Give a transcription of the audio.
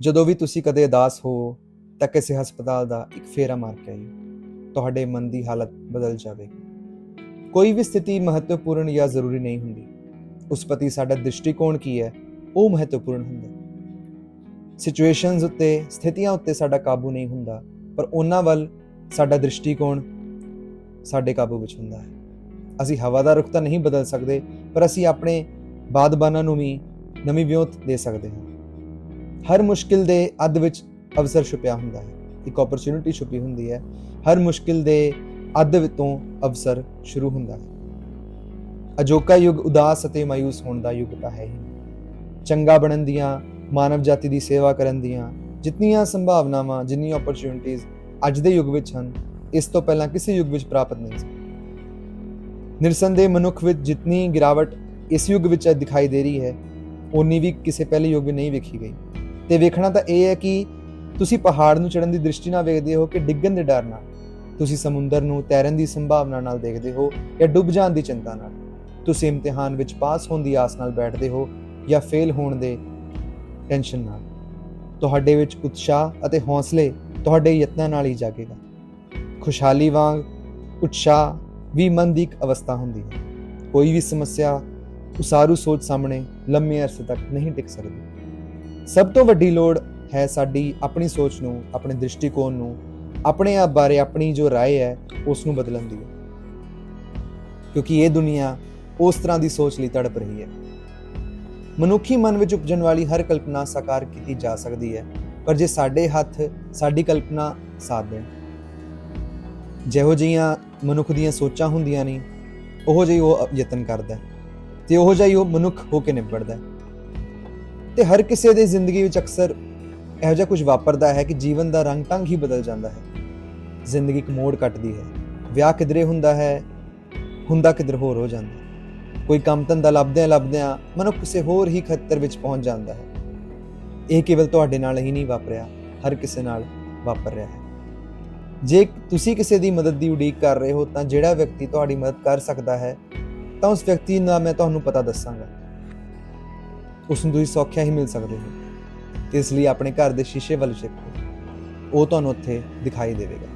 ਜਦੋਂ ਵੀ ਤੁਸੀਂ ਕਦੇ ਉਦਾਸ ਹੋ, ਤਾਂ ਕਿਸੇ ਹਸਪਤਾਲ ਦਾ ਇੱਕ ਫੇਰਾ ਮਾਰ ਕੇ ਆਇਓ। ਤੁਹਾਡੇ ਮਨ ਦੀ ਹਾਲਤ ਬਦਲ ਜਾਵੇਗੀ ਕੋਈ ਵੀ ਸਥਿਤੀ ਮਹੱਤਵਪੂਰਨ ਜਾਂ ਜ਼ਰੂਰੀ ਨਹੀਂ ਹੁੰਦੀ। ਉਸ ਪ੍ਰਤੀ ਸਾਡਾ ਦ੍ਰਿਸ਼ਟੀਕੋਣ ਕੀ ਹੈ, ਉਹ ਮਹੱਤਵਪੂਰਨ ਹੁੰਦਾ। ਸਿਚੁਏਸ਼ਨਸ ਉੱਤੇ, ਸਥਿਤੀਆਂ ਉੱਤੇ ਸਾਡਾ ਕਾਬੂ ਨਹੀਂ ਹੁੰਦਾ, ਪਰ ਉਹਨਾਂ ਵੱਲ ਸਾਡਾ ਦ੍ਰਿਸ਼ਟੀਕੋਣ ਸਾਡੇ ਕਾਬੂ ਵਿੱਚ ਹੁੰਦਾ ਹੈ। ਅਸੀਂ ਹਵਾ ਦਾ ਰੁਖ ਤਾਂ ਨਹੀਂ ਬਦਲ ਸਕਦੇ, ਪਰ ਅਸੀਂ ਆਪਣੇ ਬਾਦਬਾਨਾਂ ਨੂੰ ਵੀ ਨਵੀਂ ਵਿਉਂਤ ਦੇ ਸਕਦੇ ਹਾਂ। ਹਰ ਮੁਸ਼ਕਿਲ ਦੇ ਅੱਧ ਵਿੱਚ ਅਵਸਰ ਛੁਪਿਆ ਹੁੰਦਾ ਹੈ। ਇੱਕ ਓਪਰਚ्युनिटी ਛੁਪੀ ਹੁੰਦੀ ਹੈ। ਹਰ ਮੁਸ਼ਕਿਲ ਦੇ ਅੱਧ ਤੋਂ ਅਵਸਰ ਸ਼ੁਰੂ ਹੁੰਦਾ ਹੈ। ਅਜੋਕਾ ਯੁੱਗ ਉਦਾਸ ਅਤੇ ਮਾਇੂਸ ਹੋਣ ਦਾ ਯੁੱਗ ਤਾਂ ਹੈ ਹੀ। ਚੰਗਾ ਬਣਨ ਦੀਆਂ, ਮਾਨਵ ਜਾਤੀ ਦੀ ਸੇਵਾ ਕਰਨ ਦੀਆਂ ਜਿੰਨੀਆਂ ਸੰਭਾਵਨਾਵਾਂ, ਜਿੰਨੀਆਂ ਓਪਰਚ्युनिटीज ਅੱਜ ਦੇ ਯੁੱਗ ਵਿੱਚ ਹਨ, ਇਸ ਤੋਂ ਪਹਿਲਾਂ ਕਿਸੇ ਯੁੱਗ ਵਿੱਚ ਪ੍ਰਾਪਤ ਨਹੀਂ ਸੀ। ਨਿਰਸੰਦੇਹ ਮਨੁੱਖ ਵਿੱਚ ਜਿੰਨੀ ਗਿਰਾਵਟ ਇਸ ਯੁੱਗ ਵਿੱਚ ਦਿਖਾਈ ਦੇ ਰਹੀ ਹੈ ਉਨੀ ਵੀ ਕਿਸੇ ਪਹਿਲੇ ਯੁੱਗ ਵਿੱਚ ਨਹੀਂ ਵੇਖੀ ਗਈ। ਤੇ ਵੇਖਣਾ ਤਾਂ ਇਹ ਹੈ ਕਿ ਤੁਸੀਂ ਪਹਾੜ ਨੂੰ ਚੜ੍ਹਨ ਦੀ ਦ੍ਰਿਸ਼ਟੀ ਨਾਲ ਵੇਖਦੇ ਹੋ ਕਿ ਡਿੱਗਣ ਦੇ ਡਰ ਨਾਲ। ਤੁਸੀਂ ਸਮੁੰਦਰ ਨੂੰ ਤੈਰਨ ਦੀ ਸੰਭਾਵਨਾ ਨਾਲ ਦੇਖਦੇ ਹੋ ਜਾਂ ਡੁੱਬ ਜਾਣ ਦੀ ਚਿੰਤਾ ਨਾਲ। ਤੁਸੀਂ ਇਮਤਿਹਾਨ ਵਿੱਚ ਪਾਸ ਹੋਣ ਦੀ ਆਸ ਨਾਲ ਬੈਠਦੇ ਹੋ ਜਾਂ ਫੇਲ ਹੋਣ ਦੇ ਟੈਨਸ਼ਨ ਨਾਲ। ਤੁਹਾਡੇ ਵਿੱਚ ਉਤਸ਼ਾਹ ਅਤੇ ਹੌਸਲੇ ਤੁਹਾਡੇ ਯਤਨਾਂ ਨਾਲ ਹੀ ਜਾਗੇਗਾ। ਖੁਸ਼ਹਾਲੀ ਵਾਂਗ ਉਤਸ਼ਾਹ ਵੀ ਮਨ ਦੀ ਇੱਕ ਅਵਸਥਾ ਹੁੰਦੀ ਹੈ। ਕੋਈ ਵੀ ਸਮੱਸਿਆ, ਉਸਾਰੂ ਸੋਚ ਸਾਹਮਣੇ ਲੰਮੇ ਅਰਸੇ ਤੱਕ ਨਹੀਂ ਟਿਕ ਸਕਦੀ। ਸਭ ਤੋਂ ਵੱਡੀ ਲੋੜ ਹੈ ਸਾਡੀ ਆਪਣੀ ਸੋਚ ਨੂੰ ਆਪਣੇ ਦ੍ਰਿਸ਼ਟੀਕੋਣ ਨੂੰ ਆਪਣੇ ਆਪ ਬਾਰੇ ਆਪਣੀ ਜੋ رائے ਹੈ ਉਸ ਨੂੰ ਬਦਲਣ ਦੀ ਕਿਉਂਕਿ ਇਹ ਦੁਨੀਆ ਉਸ ਤਰ੍ਹਾਂ ਦੀ ਸੋਚ ਲਈ ਤੜਪ ਰਹੀ ਹੈ ਮਨੁੱਖੀ ਮਨ ਵਿੱਚ ਉਪਜਣ ਵਾਲੀ ਹਰ ਕਲਪਨਾ ਸਾਕਾਰ ਕੀਤੀ ਜਾ ਸਕਦੀ ਹੈ ਪਰ ਜੇ ਸਾਡੇ ਹੱਥ ਸਾਡੀ ਕਲਪਨਾ ਸਾਥ ਦੇਣ ਜਿਹੋ ਜਿਹੀਆਂ ਮਨੁੱਖ ਦੀਆਂ ਸੋਚਾਂ ਹੁੰਦੀਆਂ ਨੇ ਉਹੋ ਜਿਹੀ ਉਹ ਯਤਨ ਕਰਦਾ ਹੈ ਤੇ ਉਹੋ ਜਿਹਾ ਹੀ ਉਹ ਮਨੁੱਖ ਹੋ ਕੇ ਨਿਬੜਦਾ ਹੈ ਤੇ ਹਰ ਕਿਸੇ ਦੀ ਜ਼ਿੰਦਗੀ ਵਿੱਚ ਅਕਸਰ ਇਹੋ ਜਿਹਾ ਕੁਝ ਵਾਪਰਦਾ ਹੈ ਕਿ ਜੀਵਨ ਦਾ ਰੰਗ ਟੰਗ ਹੀ ਬਦਲ ਜਾਂਦਾ ਹੈ। ਜ਼ਿੰਦਗੀ ਇੱਕ ਮੋੜ ਕੱਟਦੀ ਹੈ। ਵਿਆਹ ਕਿਧਰੇ ਹੁੰਦਾ ਹੈ, ਹੁੰਦਾ ਕਿਧਰ ਹੋਰ ਹੋ ਜਾਂਦਾ ਕੋਈ ਕੰਮ ਧੰਦਾ ਲੱਭਦਿਆਂ ਲੱਭਦਿਆਂ ਮਨੁੱਖ ਕਿਸੇ ਹੋਰ ਹੀ ਖੱਤਰ ਵਿੱਚ ਪਹੁੰਚ ਜਾਂਦਾ ਹੈ। ਇਹ ਕੇਵਲ ਤੁਹਾਡੇ ਨਾਲ ਹੀ ਨਹੀਂ ਵਾਪਰਿਆ, ਹਰ ਕਿਸੇ ਨਾਲ ਵਾਪਰ ਰਿਹਾ ਹੈ। ਜੇ ਤੁਸੀਂ ਕਿਸੇ ਦੀ ਮਦਦ ਦੀ ਉਡੀਕ ਕਰ ਰਹੇ ਹੋ ਤਾਂ ਜਿਹੜਾ ਵਿਅਕਤੀ ਤੁਹਾਡੀ ਮਦਦ ਕਰ ਸਕਦਾ ਹੈ, ਤਾਂ ਉਸ ਵਿਅਕਤੀ ਦਾ ਮੈਂ ਤੁਹਾਨੂੰ ਪਤਾ ਦੱਸਾਂਗਾ। ਉਸ ਨੂੰ ਤੁਸੀਂ ਸੌਖਿਆ ਹੀ ਮਿਲ ਸਕਦੇ ਹੋ। ਤੇ ਇਸ ਲਈ ਆਪਣੇ ਘਰ ਦੇ ਸ਼ੀਸ਼ੇ ਵੱਲ ਦੇਖੋ ਉਹ ਤੁਹਾਨੂੰ ਉੱਥੇ ਦਿਖਾਈ ਦੇਵੇਗਾ।